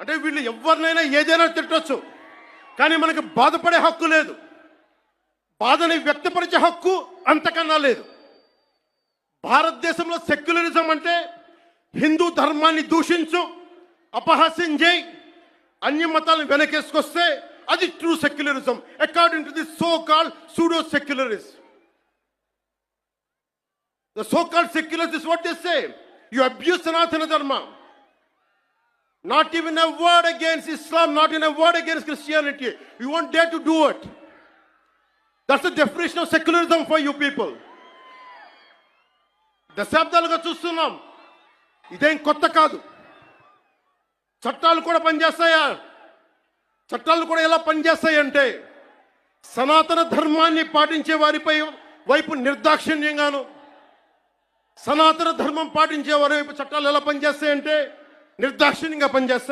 అంటే వీళ్ళు ఎవరినైనా ఏదైనా తిట్టచ్చు. కానీ మనకి బాధపడే హక్కు లేదు. బాధని వ్యక్తపరిచే హక్కు అంతకన్నా లేదు. భారతదేశంలో సెక్యులరిజం అంటే హిందూ ధర్మాన్ని దూషించు అపహాస్యం చేయి అన్య మతాలను వెనకేసుకొస్తే అది true secularism according to the so call pseudo secularism the so call secularists is what they say. You abuse Sanatana Not even a word against Islam, not even a word against Christianity. You won't dare to do it. That's the definition of secularism for you people. దశాబ్దాలుగా చూస్తున్నాం ఇదేం కొత్త కాదు చట్టాలు కూడా పనిచేస్తాయా చట్టాలు కూడా ఎలా పనిచేస్తాయి అంటే సనాతన ధర్మాన్ని పాటించే వారిపై వైపు నిర్దాక్షిణ్యంగాను సనాతన ధర్మం పాటించే వారి వైపు చట్టాలు ఎలా పనిచేస్తాయంటే నిర్దాక్షిణ్యంగా పనిచేస్తాయి